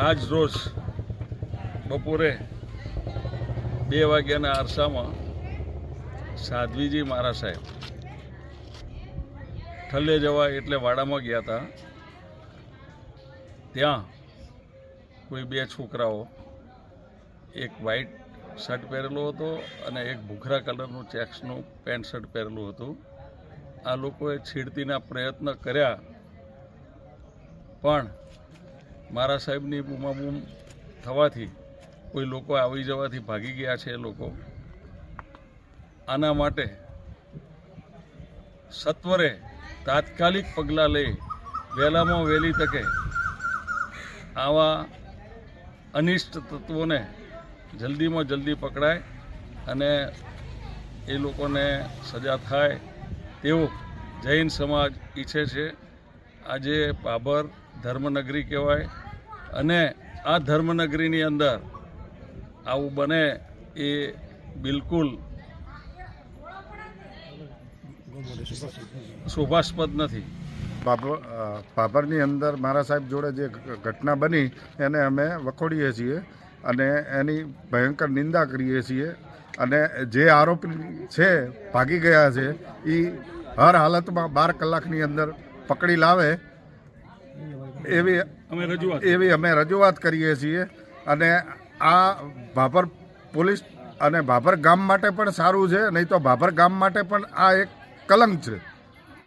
આજ રોજ બપોરે બે વાગ્યાના આરસામાં સાધ્વીજી મારા સાહેબ ઠલ્લે જવા એટલે વાડામાં ગયા હતા. ત્યાં કોઈ બે છોકરાઓ, એક વ્હાઈટ શર્ટ પહેરેલો હતો અને એક ભૂખરા કલરનું ચેક્સનું પેન્ટ શર્ટ પહેરેલું હતું. આ લોકોએ છેડતીના પ્રયત્ન કર્યા, પણ મારા સાહેબની બૂમાબૂમ થવાથી કોઈ લોકો આવી જવાથી ભાગી ગયા છે એ લોકો. આના માટે સત્વરે તાત્કાલિક પગલાં લઈ વહેલામાં વહેલી તકે આવા અનિષ્ટ તત્વોને જલ્દીમાં જલ્દી પકડાય અને એ લોકોને સજા થાય તેવું જૈન સમાજ ઈચ્છે છે. આજે પાભર ધર્મનગરી કહેવાય અને આ ધર્મનગરીની અંદર આવું બને એ બિલકુલ શોભાસ્પદ નથી. પાપરની અંદર મારા સાહેબ જોડે જે ઘટના બની એને અમે વખોડીએ છીએ અને એની ભયંકર નિંદા કરીએ છીએ અને જે આરોપી છે, ભાગી ગયા છે એ હર હાલતમાં બાર કલાકની અંદર પકડી લાવે એવી અમે રજૂઆત એવી અમે રજૂઆત કરીએ છીએ અને આ ભાભર પોલીસ અને ભાભર ગામ માટે પણ સારું છે નહીં તો ભાભર ગામ માટે પણ આ એક કલંક છે.